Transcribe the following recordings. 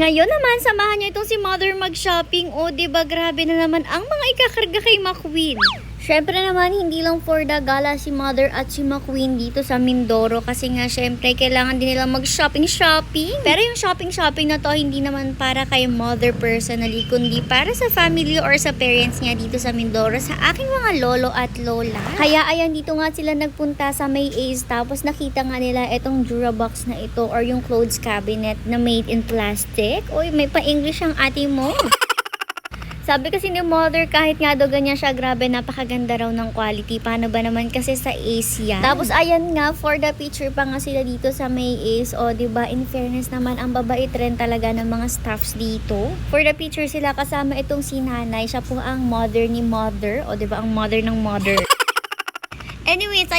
Ngayon naman, samahan niyo itong si Mother mag-shopping. O, di ba grabe na naman ang mga ikakarga kay McQueen. Syempre naman, hindi lang for the gala si Mother at si McQueen dito sa Mindoro kasi nga syempre kailangan din nila mag-shopping-shopping. Pero yung shopping-shopping na to, hindi naman para kay Mother personally, kundi para sa family or sa parents niya dito sa Mindoro, sa aking mga lolo at lola. Kaya ayan, dito nga sila nagpunta sa May Ace tapos nakita nga nila itong Durabox na ito or yung clothes cabinet na made in plastic. Uy, may pa-English ang ate mo. Sabi kasi ni mother, kahit nga daw ganyan siya, grabe, napakaganda raw ng quality. Paano ba naman kasi sa Ace yan? Tapos ayan nga, for the picture pa nga sila dito sa May Ace. O, ba in fairness naman, ang babae trend talaga ng mga staffs dito. For the picture sila, kasama itong si nanay. Siya po ang mother ni mother. O, ba ang mother ng mother.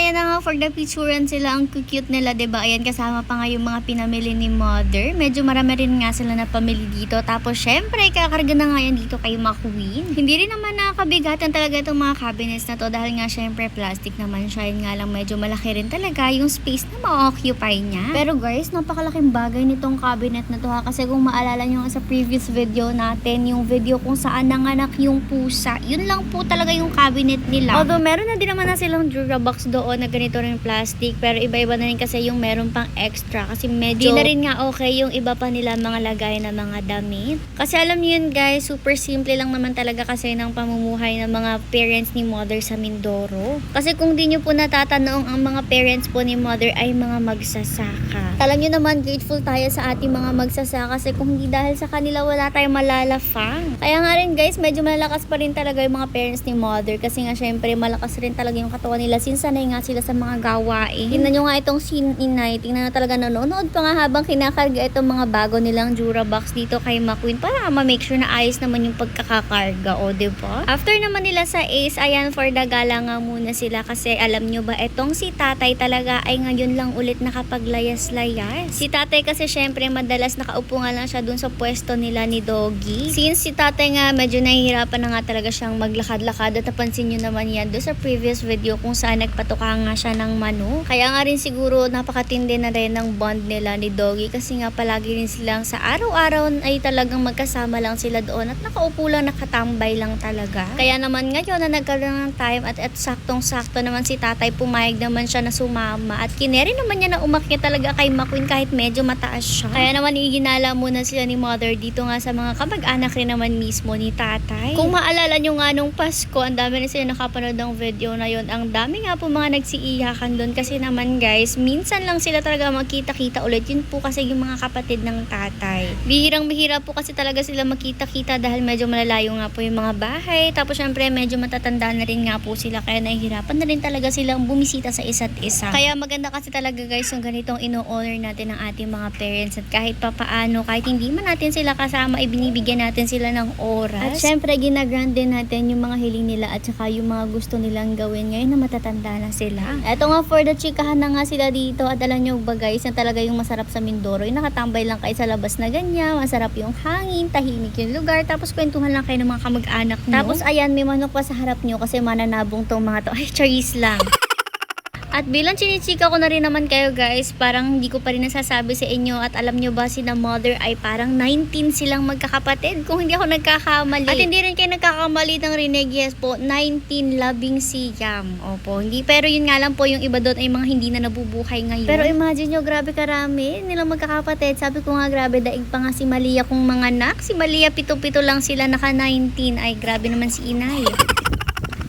Ayan na nga for the picturean sila. Ang cute nila, 'di ba Ayan, kasama pa nga yung mga pinamili ni mother. Medyo marami rin nga sila na pamili dito. Tapos, syempre, kakarga na nga yan dito kay McQueen. Hindi rin naman nakakabigatan talaga itong mga cabinets na to dahil nga, syempre, plastic naman siya. Yun nga lang, medyo malaki rin talaga yung space na ma-occupy niya. Pero guys, napakalaking bagay nitong cabinet na to ha. Kasi kung maalala nyo sa previous video natin, yung video kung saan nanganak yung pusa, yun lang po talaga yung cabinet nila. Although, meron na din naman na silang Durabox doon na ganito rin plastic. Pero iba-iba na rin kasi yung meron pang extra. Kasi medyo, di na rin nga okay yung iba pa nila mga lagay na mga damit. Kasi alam niyo yun guys, super simple lang naman talaga kasi ng pamumuhay ng mga parents ni mother sa Mindoro. Kasi kung di nyo po natatanaong ang mga parents po ni mother ay mga magsasaka. Alam niyo naman, grateful tayo sa ating mga magsasaka kasi kung hindi dahil sa kanila wala tayong malalafang. Kaya nga rin guys, medyo malalakas pa rin talaga yung mga parents ni mother kasi nga syempre malakas rin talaga yung katawan nila since sanay nga sila sa mga gawain. Tingnan nyo nga itong scene inay, tingnan na talaga nanonood pa nga habang kinakarga itong mga bago nilang Durabox dito kay McQueen para ma-make sure na ayos naman yung pagkakakarga, o ba? After naman nila sa Ace, ayan for the gala nga muna sila kasi alam nyo ba, itong si tatay talaga ay ngayon lang ulit nakapaglayas-layas. Si tatay kasi syempre madalas nakaupo nga lang siya dun sa pwesto nila ni Doggy. Since si tatay nga medyo nahihirapan na nga talaga siyang maglakad-lakad at napansin nyo naman yan doon sa previous video kung saan nagpatuka nga siya ng mano. Kaya nga rin siguro napakatindi na rin ng bond nila ni Doggy kasi nga palagi rin silang sa araw-araw ay talagang magkasama lang sila doon at nakaupo lang nakatambay lang talaga. Kaya naman ngayon na nagkaroon ng time at at saktong-sakto naman si tatay pumayag naman siya na sumama at kineri naman niya na umakyat talaga kay McQueen kahit medyo mataas siya. Kaya naman iginala muna sila ni mother dito nga sa mga kamag-anak rin naman mismo ni tatay. Kung maalala nyo nga nung Pasko, ang dami na sila nakapanood ng video na yon Ang dami nga po mga nagsiiyakan doon kasi naman guys, minsan lang sila talaga magkita-kita ulit. Yun po kasi yung mga kapatid ng tatay. Bihirang-bihira po kasi talaga sila magkita-kita dahil medyo malalayo nga po yung mga bahay. Tapos syempre medyo matatanda na rin nga po sila kaya nahihirapan na rin talaga silang bumisita sa isa't isa. Kaya maganda kasi talaga guys yung ganitong ino-honor natin ng ating mga parents at kahit papaano, kahit hindi man natin sila kasama, ibinibigyan natin sila ng oras. At syempre ginagrand din natin yung mga hiling nila at saka yung mga gusto nilang gawin ngayon na matatanda na. Eto nga for the chikahan na nga sila dito at alam nyo ba guys, na talaga yung masarap sa Mindoro, yung nakatambay lang kayo sa labas na ganyan, masarap yung hangin, tahimik yung lugar, tapos kwentuhan lang kayo ng mga kamag-anak nyo. Tapos ayan, may manok pa sa harap nyo kasi mananabong tong mga to. Ay, charis lang. At bilang chinichika ko na rin naman kayo guys, parang hindi ko pa rin nasasabi sa inyo at alam nyo ba si na mother ay parang 19 silang magkakapatid kung hindi ako nagkakamali. At hindi rin kayo nagkakamali ng rinig, yes po, 19 labing siyam. Opo, hindi. Pero yun nga lang po, yung iba doon ay mga hindi na nabubuhay ngayon. Pero imagine nyo, grabe karami nilang magkakapatid. Sabi ko nga grabe, daig pa nga si Malia kung mga anak. Si Malia, pito-pito lang sila, naka 19. Ay, grabe naman si inay.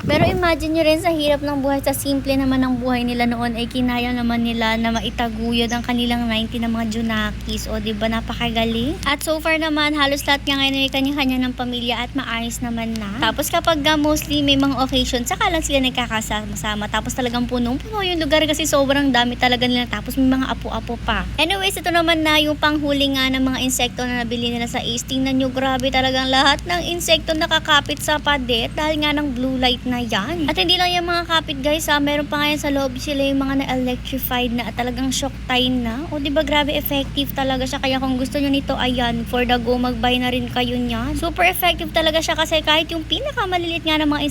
Pero imagine nyo rin sa hirap ng buhay, sa simple naman ng buhay nila noon ay kinaya naman nila na maitaguyod ang kanilang 90 na mga Junakis. O di ba napakagaling? At so far naman, halos lahat nga ngayon ay kanya-kanya ng pamilya at maayos naman na. Tapos kapag uh, mostly may mga occasion, saka lang sila nagkakasama-sama. Tapos talagang punong-puno yung lugar kasi sobrang dami talaga nila. Tapos may mga apo-apo pa. Anyways, ito naman na yung panghuli nga ng mga insekto na nabili nila sa Ace. Tingnan nyo, grabe talagang lahat ng insekto nakakapit sa padet dahil nga ng blue light na yan. At hindi lang yung mga kapit guys ha, meron pa nga yan sa lobby sila yung mga na-electrified na at talagang shock time na. O ba grabe effective talaga siya kaya kung gusto nyo nito ayan, for the go magbay na rin kayo niyan. Super effective talaga siya kasi kahit yung pinakamaliliit nga ng mga